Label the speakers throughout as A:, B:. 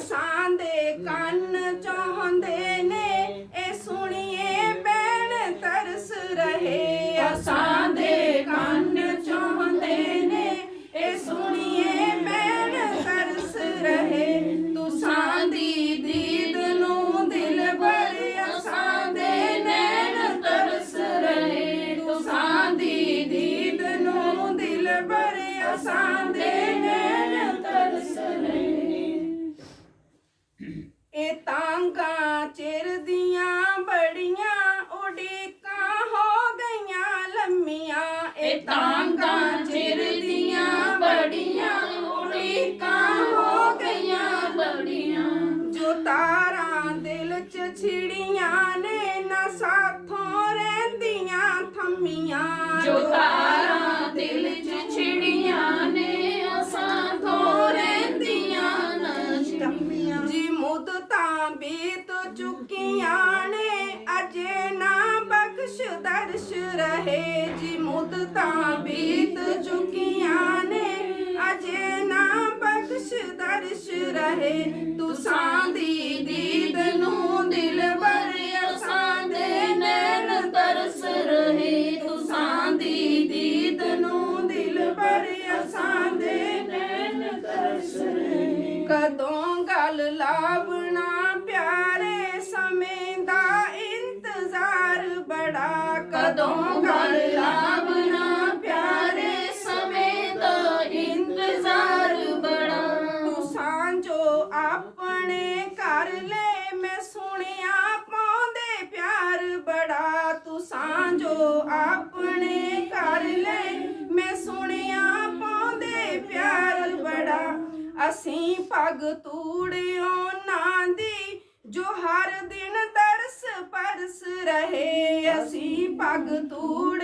A: ਅਸਾਂ ਦੇ
B: ਕੰਨ ਚਾਹੁੰਦੇ ਨੇ, ਇਹ ਸੁਣੀਏ ਬੈਣ ਤਰਸ ਰਹੇ। ਅਸਾਂ ਦੇ ਕੰਨ ਚਾਹੁੰਦੇ ਨੇ, ਇਹ ਸੁਣੀਏ ਬੈਣ ਤਰਸ ਰਹੇ। ਤੁਸਾਂ ਦੀ ਦੀਦ ਨੂੰ ਦਿਲ ਭਰ ਅਸਾਂ ਦੇ ਨੈਣ ਤਰਸ ਰਹੇ। ਤੁਸਾਂ ਦੀ ਦੀਦ ਨੂੰ ਦਿਲ ਭਰ ਅਸਾਂ ਦੇ ਤਾਰਾਂ ਦਿਲ 'ਚ ਛਿੜੀਆਂ ਨੇ ਨਾ ਸਾਥੋਂ ਰਹਿੰਦੀਆਂ ਥੰਮੀਆਂ
A: ਜੋ ਤਾਰਾਂ ਦਿਲ 'ਚ ਛਿੜੀਆਂ ਨੇ ਅਸਾਂ ਤੋਂ ਰਹਿੰਦੀਆਂ ਨਾ ਛਿੜੀਆਂ।
B: ਜੀ ਮੁੱਦਤਾਂ ਬੀਤ ਚੁੱਕੀਆਂ ਨੇ ਅਜੇ ਨਾ ਬਖਸ਼ ਦਰਸ਼ ਰਹੇ। ਜੀ ਮੁੱਦਤਾਂ ਬੀਤ ਚੁੱਕੀਆਂ ਨੇ ਅਜੇ ਨਾ ਬਖਸ਼ ਦਰਸ਼ ਰਹੇ। ਤੁਸਾਂ ਦੀ ਕਦੋਂ ਗੱਲ ਲਾਵਣਾ ਪਿਆਰੇ ਸਮੇਂ ਦਾ ਇੰਤਜ਼ਾਰ ਬੜਾ ਕਦੋਂ ਗੱਲ ਲਾਵਣਾ ਪਿਆਰੇ ਸਮੇਂ ਦਾ ਇੰਤਜ਼ਾਰ ਬੜਾ। ਤੁਸਾਂ ਜੋ ਆਪਣੇ ਕਰ ਲੈ ਮੈਂ ਸੁਣਿਆ ਪਾਉਂਦੇ ਪਿਆਰ ਬੜਾ। ਤੁਸਾਂ ਜੋ ਅਸੀਂ ਪੱਗ ਤੂੜਿਓ ਨਾ ਦੀ ਜੋ ਹਰ ਦਿਨ ਤਰਸ ਪਰਸ ਰਹੇ। ਅਸੀਂ ਪੱਗ ਤੂੜ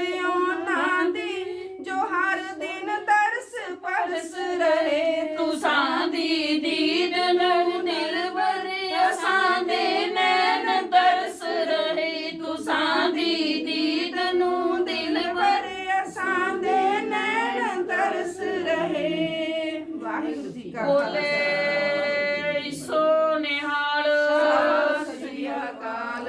B: ਵਾਹਿਗੁਰੂ ਜੀ ਕਾ ਬੋਲੇ ਸੋ ਨਿਹਾਲ ਸਤਿ ਸ੍ਰੀ
A: ਅਕਾਲ।